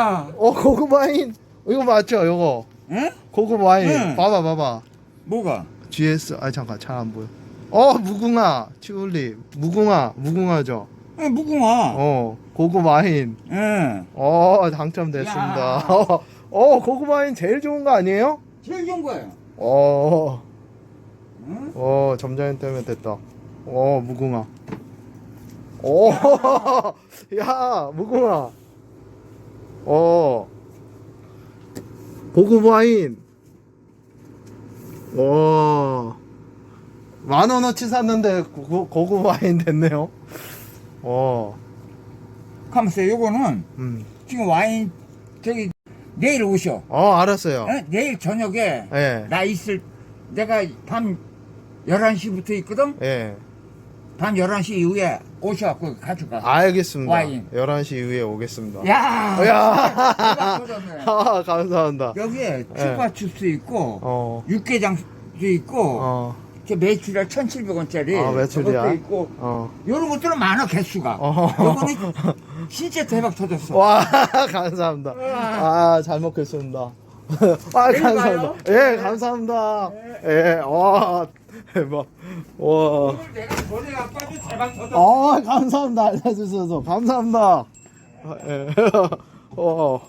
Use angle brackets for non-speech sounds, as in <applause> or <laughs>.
아, 어 고급 와인 이거 맞죠 이거 응? 고급 와인 응. 봐봐 봐봐 뭐가? GS 아 잠깐 잘 안 보여 어 무궁화 튤립 무궁화 무궁화죠 에, 무궁화. 어 고급 와인 예. 어 당첨됐습니다 야. <laughs> 어 고급 와인 제일 좋은 거 아니에요? 제일 좋은 거예요. 어, 응? 어 점장님 때문에 됐다 어 무궁화 오, <laughs> 야 무궁화 어 고급 와인 어, 만 원어치 샀는데 고, 고급 와인 됐네요 어, 가만있어. 요거는 음. 지금 와인 저기 내일 오셔. 어 알았어요 어? 내일 저녁에 예, 나 있을 내가 밤 11시부터 있거든. 예, 밤 11시 이후에 오셔갖고 가져가. 알겠습니다 와인. 11시 이후에 오겠습니다 야! 야. <laughs> 대박 터졌네. 아, 감사합니다 여기에 추파춥스 있고 어, 육개장도 있고 어, 저 매출이라 1,700원짜리 아, 매출이야? 저것도 있고 어. 요런 것들은 많아 개수가 어허. 요거는 진짜 대박 터졌어 와, <laughs> 감사합니다. 아, 잘 먹겠습니다. <laughs> 아, 내일 감사합니다. 봐요. 예, 감사합니다. 예, 와, 대박. 와. 오늘 내가 전에 아빠도 대박 터졌어 아, 감사합니다. 알려주셔서. 감사합니다. 아, 예. <laughs> 어,